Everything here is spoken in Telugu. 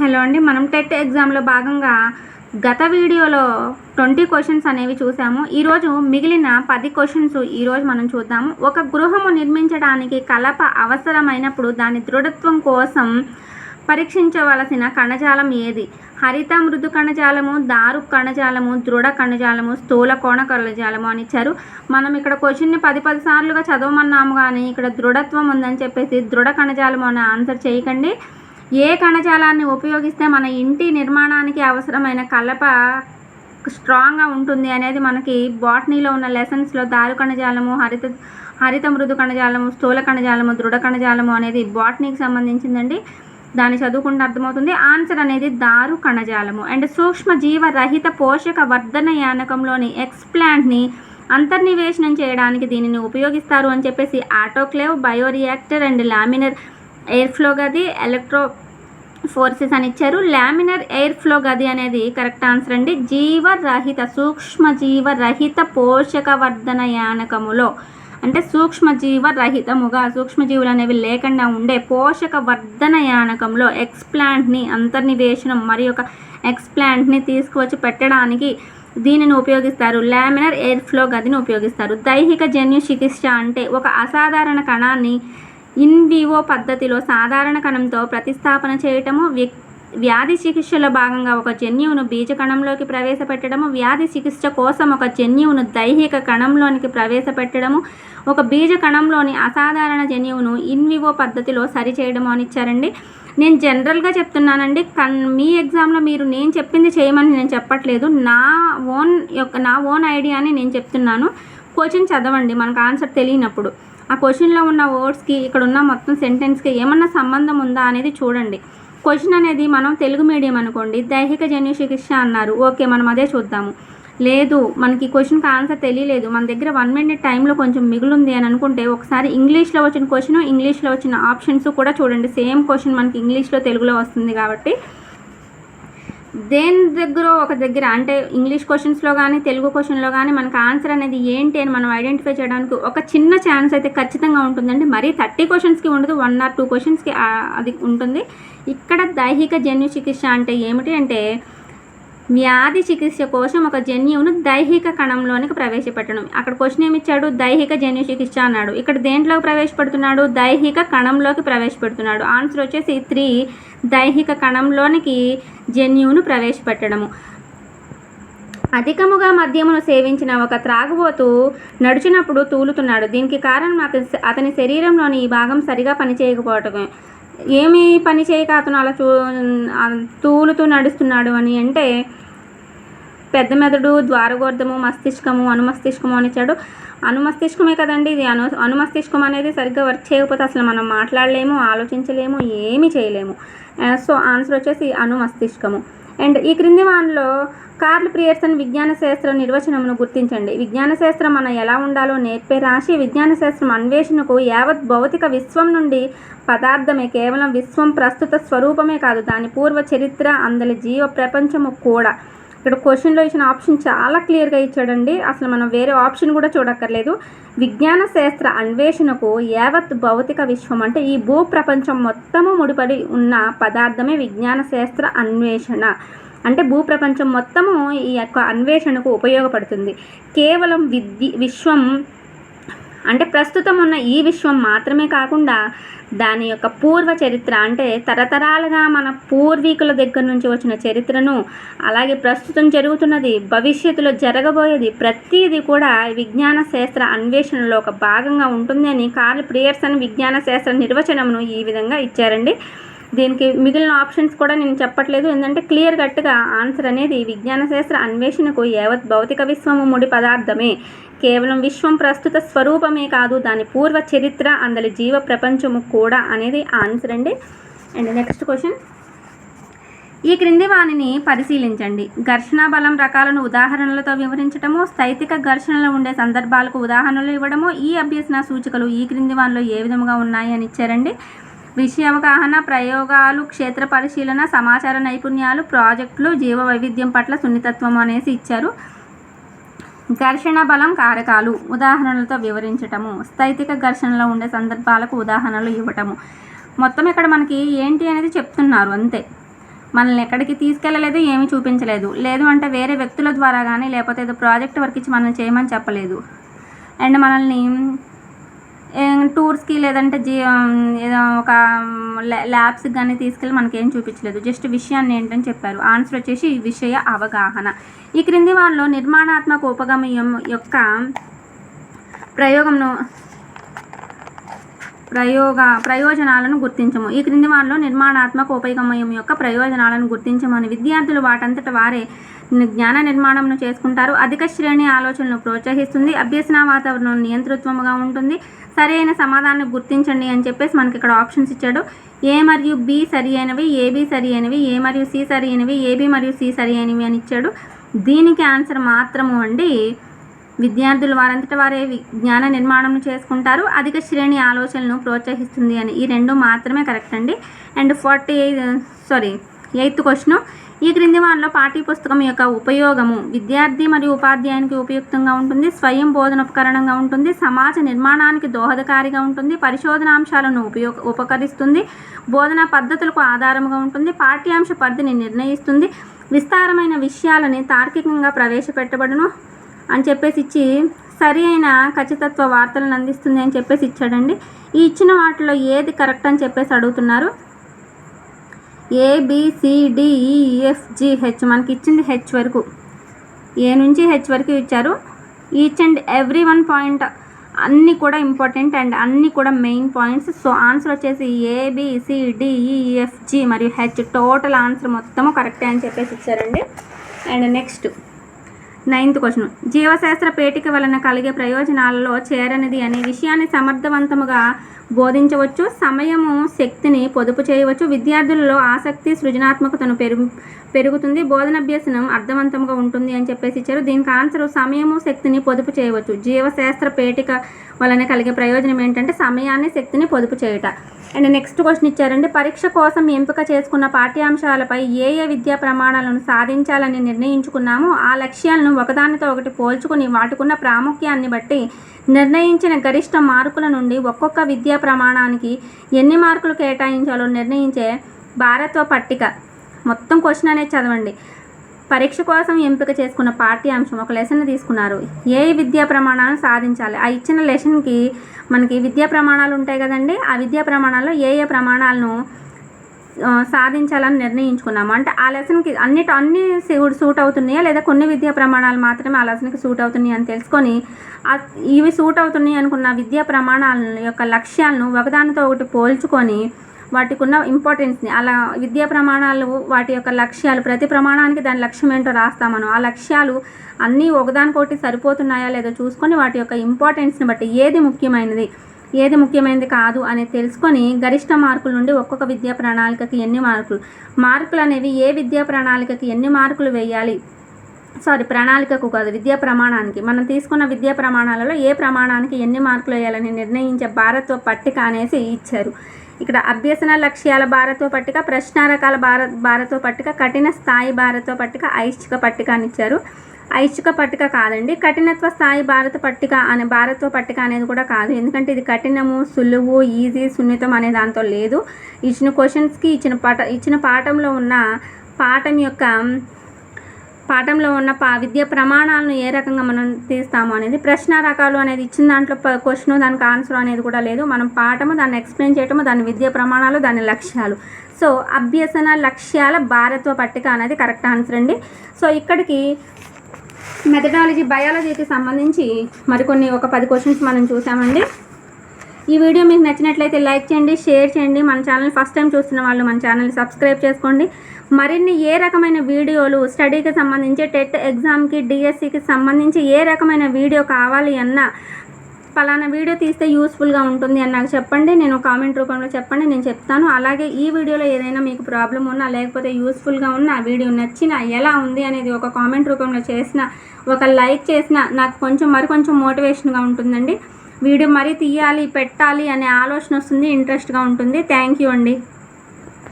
హలో అండి మనం టెట్ ఎగ్జామ్లో భాగంగా గత వీడియోలో ట్వంటీ క్వశ్చన్స్ అనేవి చూసాము. ఈరోజు మిగిలిన పది క్వశ్చన్స్ ఈరోజు మనం చూద్దాము. ఒక గృహము నిర్మించడానికి కలప అవసరమైనప్పుడు దాని దృఢత్వం కోసం పరీక్షించవలసిన కణజాలం ఏది? హరిత మృదు కణజాలము దారు కణజాలము దృఢ కణజాలము స్థూల కోణ కణజాలము అని ఇచ్చారు. మనం ఇక్కడ క్వశ్చన్ని పది పది సార్లుగా చదవమన్నాము కానీ ఇక్కడ దృఢత్వం ఉందని చెప్పేసి దృఢ కణజాలము అని ఆన్సర్ చేయకండి. ఏ కణజాలాన్ని ఉపయోగిస్తే మన ఇంటి నిర్మాణానికి అవసరమైన కలప స్ట్రాంగ్గా ఉంటుంది అనేది మనకి బాటనీలో ఉన్న లెసన్స్లో దారు కణజాలము హరిత హరిత మృదు కణజాలము స్థూల కణజాలము దృఢ కణజాలము అనేది బాటనీకి సంబంధించిందండి. దాన్ని చదువుకుంటే అర్థమవుతుంది. ఆన్సర్ అనేది దారు కణజాలము. అండ్ సూక్ష్మ జీవ రహిత పోషక వర్ధన యానకంలోని ఎక్స్ప్లాంట్ని అంతర్నివేశనం చేయడానికి దీనిని ఉపయోగిస్తారు అని చెప్పేసి autoclave bioreactor and laminar air ఫ్లోగది electro forces అని ఇచ్చారు. లామినర్ ఎయిర్ ఫ్లో గది అనేది కరెక్ట్ ఆన్సర్ అండి. జీవరహిత సూక్ష్మ జీవరహిత పోషకవర్ధన యానకములో అంటే సూక్ష్మజీవ రహితముగా సూక్ష్మజీవులు అనేవి లేకుండా ఉండే పోషక వర్ధన యానకంలో ఎక్స్ప్లాంట్ని అంతర్నివేశనం మరి ఒక ఎక్స్ప్లాంట్ని తీసుకువచ్చి పెట్టడానికి దీనిని ఉపయోగిస్తారు. లామినర్ ఎయిర్ ఫ్లో గదిని ఉపయోగిస్తారు. దైహిక జన్యు చికిత్స అంటే ఒక అసాధారణ కణాన్ని ఇన్ వివో పద్ధతిలో సాధారణ కణంతో ప్రతిస్థాపన చేయటము వ్యాధి చికిత్సలో భాగంగా ఒక జన్యువును బీజకణంలోకి ప్రవేశపెట్టడము వ్యాధి చికిత్స కోసం ఒక జన్యువును దైహిక కణంలోనికి ప్రవేశపెట్టడము ఒక బీజ కణంలోని అసాధారణ జన్యువును ఇన్వివో పద్ధతిలో సరిచేయడము అని ఇచ్చారండి. నేను జనరల్గా చెప్తున్నానండి కన్ మీ ఎగ్జామ్లో మీరు నేను చెప్పింది చేయమని నేను చెప్పట్లేదు. నా ఓన్ యొక్క నా ఓన్ ఐడియాని నేను చెప్తున్నాను. క్వశ్చన్ చదవండి మనకు ఆన్సర్ తెలియనప్పుడు. ఆ క్వశ్చన్లో ఉన్న వర్డ్స్కి ఇక్కడ ఉన్న మొత్తం సెంటెన్స్కి ఏమన్నా సంబంధం ఉందా అనేది చూడండి. క్వశ్చన్ అనేది మనం తెలుగు మీడియం అనుకోండి దైహిక జన్యు చికిత్స అన్నారు. ఓకే మనం అదే చూద్దాము. లేదు మనకి క్వశ్చన్కి ఆన్సర్ తెలియలేదు. మన దగ్గర వన్ మినిట్ టైంలో కొంచెం మిగులుంది అని అనుకుంటే ఒకసారి ఇంగ్లీష్లో వచ్చిన క్వశ్చన్ ఇంగ్లీష్లో వచ్చిన ఆప్షన్స్ కూడా చూడండి. సేమ్ క్వశ్చన్ మనకి ఇంగ్లీష్లో తెలుగులో వస్తుంది కాబట్టి దేని దగ్గర ఒక దగ్గర? అంటే ఇంగ్లీష్ క్వశ్చన్స్లో కానీ తెలుగు క్వశ్చన్లో కానీ మనకు ఆన్సర్ అనేది ఏంటి అని మనం ఐడెంటిఫై చేయడానికి ఒక చిన్న ఛాన్స్ అయితే ఖచ్చితంగా ఉంటుందండి. మరీ థర్టీ క్వశ్చన్స్కి ఉండదు వన్ ఆర్ టూ క్వశ్చన్స్కి అది ఉంటుంది. ఇక్కడ దైహిక జన్యు చికిత్స అంటే ఏమిటి అంటే వ్యాధి చికిత్స కోసం ఒక జన్యువును దైహిక కణంలోనికి ప్రవేశపెట్టడం. అక్కడ క్వశ్చన్ ఏమి ఇచ్చాడు దైహిక జన్యు చికిత్స అన్నాడు. ఇక్కడ దేంట్లోకి ప్రవేశపెడుతున్నాడు? దైహిక కణంలోకి ప్రవేశపెడుతున్నాడు. ఆన్సర్ వచ్చేసి త్రీ దైహిక కణంలోనికి జన్యువును ప్రవేశపెట్టడము. అధికముగా మద్యమును సేవించిన ఒక త్రాగుబోతు నడిచినప్పుడు తూలుతున్నాడు. దీనికి కారణం అతని అతని శరీరంలోని ఈ భాగం సరిగా పనిచేయకపోవటమే ఏమి పని చేయక అతను అలా చూ తూలుతూ నడుస్తున్నాడు అని అంటే పెద్ద మెదడు ద్వారగోర్ధము మస్తిష్కము అనుమస్తిష్కము అని ఇచ్చాడు అనుమస్తిష్కమే కదండి ఇది. అను అనుమస్తిష్కం అనేది సరిగ్గా వర్క్ చేయకపోతే అసలు మనం మాట్లాడలేము ఆలోచించలేము ఏమీ చేయలేము. సో ఆన్సర్ వచ్చేసి అనుమస్తిష్కము అండ్ ఈ క్రింది వానలో కార్ల్ ప్రియర్సన్ విజ్ఞాన శాస్త్ర నిర్వచనమును గుర్తించండి. విజ్ఞాన శాస్త్రం మన ఎలా ఉండాలో నేర్పే రాశి విజ్ఞాన శాస్త్రం అన్వేషణకు యావత్ భౌతిక విశ్వం నుండి పదార్థమే కేవలం విశ్వం ప్రస్తుత స్వరూపమే కాదు దాని పూర్వ చరిత్ర అందలి జీవ ప్రపంచము కూడా. ఇక్కడ క్వశ్చన్లో ఇచ్చిన ఆప్షన్ చాలా క్లియర్గా ఇచ్చాడండి. అసలు మనం వేరే ఆప్షన్ కూడా చూడక్కర్లేదు. విజ్ఞాన శాస్త్ర అన్వేషణకు యావత్ భౌతిక విశ్వం అంటే ఈ భూ ప్రపంచం మొత్తము ముడిపడి ఉన్న పదార్థమే విజ్ఞాన శాస్త్ర అన్వేషణ. అంటే భూప్రపంచం మొత్తము ఈ యొక్క అన్వేషణకు ఉపయోగపడుతుంది. కేవలం విద్య విశ్వం అంటే ప్రస్తుతం ఉన్న ఈ విశ్వం మాత్రమే కాకుండా దాని యొక్క పూర్వ చరిత్ర అంటే తరతరాలుగా మన పూర్వీకుల దగ్గర నుంచి వచ్చిన చరిత్రను అలాగే ప్రస్తుతం జరుగుతున్నది భవిష్యత్తులో జరగబోయేది ప్రతిదీ కూడా విజ్ఞాన శాస్త్ర అన్వేషణలో ఒక భాగంగా ఉంటుంది అని కార్ల్ ప్రియర్సన్ విజ్ఞాన శాస్త్ర నిర్వచనమును ఈ విధంగా ఇచ్చారండి. దీనికి మిగిలిన ఆప్షన్స్ కూడా నేను చెప్పట్లేదు. ఎందుకంటే క్లియర్ కట్గా ఆన్సర్ అనేది విజ్ఞాన శాస్త్ర అన్వేషణకు యావత్ భౌతిక విశ్వము ముడి పదార్థమే. కేవలం విశ్వం ప్రస్తుత స్వరూపమే కాదు దాని పూర్వ చరిత్ర అందలి జీవ ప్రపంచము కూడా అనేది ఆన్సర్ అండి. అండ్ నెక్స్ట్ క్వశ్చన్ ఈ క్రింది వాణిని పరిశీలించండి. ఘర్షణ బలం రకాలను ఉదాహరణలతో వివరించడము స్థైతిక ఘర్షణలు ఉండే సందర్భాలకు ఉదాహరణలు ఇవ్వడము ఈ అభ్యసన సూచికలు ఈ క్రింది వానిలో ఏ విధముగా ఉన్నాయి అని ఇచ్చారండి? విషయ అవగాహన ప్రయోగాలు క్షేత్ర పరిశీలన సమాచార నైపుణ్యాలు ప్రాజెక్టులు జీవ వైవిధ్యం పట్ల సున్నితత్వం అనేసి ఇచ్చారు. ఘర్షణ బలం కారకాలు ఉదాహరణలతో వివరించటము స్థైతిక ఘర్షణలో ఉండే సందర్భాలకు ఉదాహరణలు ఇవ్వటము. మొత్తం ఇక్కడ మనకి ఏంటి అనేది చెప్తున్నారు అంతే. మనల్ని ఎక్కడికి తీసుకెళ్ళలేదు ఏమీ చూపించలేదు. లేదు అంటే వేరే వ్యక్తుల ద్వారా కానీ లేకపోతే ఏదో ప్రాజెక్ట్ వర్క్ ఇచ్చి మనం చేయమని చెప్పలేదు. అండ్ మనల్ని టూర్స్కి లేదంటే జీ ఒక ల్యాబ్స్కి కానీ తీసుకెళ్ళి మనకేం చూపించలేదు జస్ట్ విషయాన్ని ఏంటని చెప్పారు. ఆన్సర్ వచ్చేసి విషయ అవగాహన. ఈ క్రింది వాళ్ళు నిర్మాణాత్మక ఉపగమయం యొక్క ప్రయోగంను ప్రయోగ ప్రయోజనాలను గుర్తించము. ఈ క్రింది వారిలో నిర్మాణాత్మక ఉపయోగమయం యొక్క ప్రయోజనాలను గుర్తించమని విద్యార్థులు వాటంతట వారే జ్ఞాన నిర్మాణంను చేసుకుంటారు. అధిక శ్రేణి ఆలోచనలు ప్రోత్సహిస్తుంది. అభ్యసన వాతావరణం నియంతృత్వముగా ఉంటుంది. సరైన సమాధానం గుర్తించండి అని చెప్పేసి మనకి ఇక్కడ ఆప్షన్స్ ఇచ్చాడు. ఏ మరియు బి సరి అయినవి ఏబి సరి అయినవి ఏ మరియు సి సరి అయినవి ఏబి మరియు సి సరి అయినవి అని ఇచ్చాడు. దీనికి ఆన్సర్ మాత్రము అండి విద్యార్థులు వారంతట వారే జ్ఞాన నిర్మాణం చేసుకుంటారు. అధిక శ్రేణి ఆలోచనలను ప్రోత్సహిస్తుంది అని. ఈ రెండు మాత్రమే కరెక్ట్ అండి. And forty sorry eighth question. ఈ క్రింది వారిలో పాఠ్య పుస్తకం యొక్క ఉపయోగము విద్యార్థి మరియు ఉపాధ్యాయునికి ఉపయుక్తంగా ఉంటుంది స్వయం బోధన ఉపకరణంగా ఉంటుంది సమాజ నిర్మాణానికి దోహదకారిగా ఉంటుంది పరిశోధనాంశాలను ఉపయోగ ఉపకరిస్తుంది బోధనా పద్ధతులకు ఆధారముగా ఉంటుంది పాఠ్యాంశ పరిధిని నిర్ణయిస్తుంది విస్తారమైన విషయాలని తార్కికంగా ప్రవేశపెట్టబడును. అని చెప్పేసి ఇచ్చి సరి అయిన ఖచ్చితత్వ వార్తలను అందిస్తుంది అని చెప్పేసి ఇచ్చాడండి. ఈ ఇచ్చిన వాటిలో ఏది కరెక్ట్ అని చెప్పేసి అడుగుతున్నారు? ఏబిసిడిఈఎఫ్జిహెచ్ మనకి ఇచ్చింది హెచ్ వరకు. ఏ నుంచి హెచ్ వరకు ఇచ్చారు? Each and every one point అన్నీ కూడా ఇంపార్టెంట్ అండ్ అన్నీ కూడా మెయిన్ పాయింట్స్. సో ఆన్సర్ వచ్చేసి ఏబిసిడిఈఎఫ్జి మరియు హెచ్. టోటల్ ఆన్సర్ మొత్తము కరెక్టే అని చెప్పేసి ఇచ్చారండి. And next. Ninth question. జీవశాస్త్ర పేటిక వలన కలిగే ప్రయోజనాలలో చేరనిది అనే విషయాన్ని సమర్థవంతముగా బోధించవచ్చు. సమయము శక్తిని పొదుపు చేయవచ్చు. విద్యార్థులలో ఆసక్తి సృజనాత్మకతను పెరుగు పెరుగుతుంది. బోధనాభ్యసనం అర్థవంతంగా ఉంటుంది అని చెప్పేసి ఇచ్చారు. దీనికి ఆన్సర్ సమయము శక్తిని పొదుపు చేయవచ్చు. జీవశాస్త్ర పేటిక వలన కలిగే ప్రయోజనం ఏంటంటే సమయాన్ని శక్తిని పొదుపు చేయుట. అండ్ నెక్స్ట్ క్వశ్చన్ ఇచ్చారండి పరీక్ష కోసం ఎంపిక చేసుకున్న పాఠ్యాంశాలపై ఏ ఏ విద్యా ప్రమాణాలను సాధించాలని నిర్ణయించుకున్నామో ఆ లక్ష్యాలను ఒకదానితో ఒకటి పోల్చుకుని వాటికున్న ప్రాముఖ్యాన్ని బట్టి నిర్ణయించిన గరిష్ట మార్కుల నుండి ఒక్కొక్క విద్యా ప్రమాణానికి ఎన్ని మార్కులు కేటాయించాలో నిర్ణయించే భారత్వ పట్టిక. మొత్తం క్వశ్చన్ అనేది చదవండి. పరీక్ష కోసం ఎంపిక చేసుకున్న పాఠ్యాంశం ఒక లెసన్ తీసుకున్నారు. ఏ విద్యా ప్రమాణాలను సాధించాలి? ఆ ఇచ్చిన లెసన్కి మనకి విద్యా ప్రమాణాలు ఉంటాయి కదండి. ఆ విద్యా ప్రమాణాల్లో ఏ ఏ ప్రమాణాలను సాధించాలని నిర్ణయించుకున్నాము. అంటే ఆ లెసన్కి అన్నిటి అన్ని సూట్ సూట్ అవుతున్నాయా? లేదా కొన్ని విద్యా ప్రమాణాలు మాత్రమే ఆ లెసన్కి సూట్ అవుతున్నాయి అని తెలుసుకొని ఇవి సూట్ అవుతున్నాయి అనుకున్న విద్యా ప్రమాణాల యొక్క లక్ష్యాలను ఒకదానితో ఒకటి పోల్చుకొని వాటికి ఉన్న ఇంపార్టెన్స్ని అలా విద్యా ప్రమాణాలు వాటి యొక్క లక్ష్యాలు ప్రతి ప్రమాణానికి దాని లక్ష్యం ఏంటో రాస్తామను ఆ లక్ష్యాలు అన్నీ ఒకదానికొకటి సరిపోతున్నాయా లేదో చూసుకొని వాటి యొక్క ఇంపార్టెన్స్ని బట్టి ఏది ముఖ్యమైనది ఏది ముఖ్యమైనది కాదు అని తెలుసుకొని గరిష్ట మార్కుల నుండి ఒక్కొక్క విద్యా ప్రణాళికకి ఎన్ని మార్కులు మార్కులు అనేవి ఏ విద్యా ప్రణాళికకి ఎన్ని మార్కులు వేయాలి? సారీ ప్రణాళికకు కాదు విద్యా ప్రమాణానికి. మనం తీసుకున్న విద్యా ప్రమాణాలలో ఏ ప్రమాణానికి ఎన్ని మార్కులు వేయాలని నిర్ణయించే భారత్వ పట్టిక అనేసి ఇచ్చారు. ఇక్కడ అభ్యసన లక్ష్యాల భారత్వ పట్టిక ప్రశ్న రకాల భారత్ భారత్వ పట్టిక కఠిన స్థాయి భారత్వ పట్టిక ఐచ్ఛిక పట్టిక అని ఇచ్చారు. ఐచ్ఛిక పట్టిక కాదండి కఠినత్వ స్థాయి భారత పట్టిక అనే భారత్వ పట్టిక అనేది కూడా కాదు. ఎందుకంటే ఇది కఠినము సులువు ఈజీ సున్నితం అనే దాంతో లేదు. ఇచ్చిన క్వశ్చన్స్కి ఇచ్చిన పాఠ ఇచ్చిన పాఠంలో ఉన్న పాఠం యొక్క పాఠంలో ఉన్న పా విద్య ప్రమాణాలను ఏ రకంగా మనం తీస్తాము అనేది ప్రశ్న రకాలు అనేది ఇచ్చిన దాంట్లో క్వశ్చన్ దానికి ఆన్సర్ అనేది కూడా లేదు. మనం పాఠము దాన్ని ఎక్స్ప్లెయిన్ చేయటము దాని విద్య ప్రమాణాలు దాని లక్ష్యాలు. సో అభ్యసన లక్ష్యాల భారత్వ పట్టిక అనేది కరెక్ట్ ఆన్సర్ అండి. సో ఇక్కడికి మెథడాలజీ బయాలజీకి సంబంధించి మరికొన్ని ఒక పది క్వశ్చన్స్ మనం చూసామండి. ఈ వీడియో మీకు నచ్చినట్లయితే లైక్ చేయండి షేర్ చేయండి. మన ఛానల్ ఫస్ట్ టైం చూస్తున్న వాళ్ళు మన ఛానల్ సబ్స్క్రైబ్ చేసుకోండి. మరిన్ని ఏ రకమైన వీడియోలు స్టడీకి సంబంధించి టెట్ ఎగ్జామ్కి డిఎస్సికి సంబంధించి ఏ రకమైన వీడియో కావాలి అన్నా పలానా వీడియో తీస్తే యూస్ఫుల్గా ఉంటుంది అని నాకు చెప్పండి. నేను కామెంట్ రూపంలో చెప్పండి నేను చెప్తాను. అలాగే ఈ వీడియోలో ఏదైనా మీకు ప్రాబ్లం ఉన్నా లేకపోతే యూస్ఫుల్గా ఉన్నా ఆ వీడియో నచ్చినా ఎలా ఉంది అనేది ఒక కామెంట్ రూపంలో చేసిన ఒక లైక్ చేసిన నాకు కొంచెం మరి కొంచెం మోటివేషన్గా ఉంటుందండి. వీడియో మరీ తీయాలి పెట్టాలి అనే ఆలోచన వస్తుంది ఇంట్రెస్ట్గా ఉంటుంది. థ్యాంక్ యూ అండి.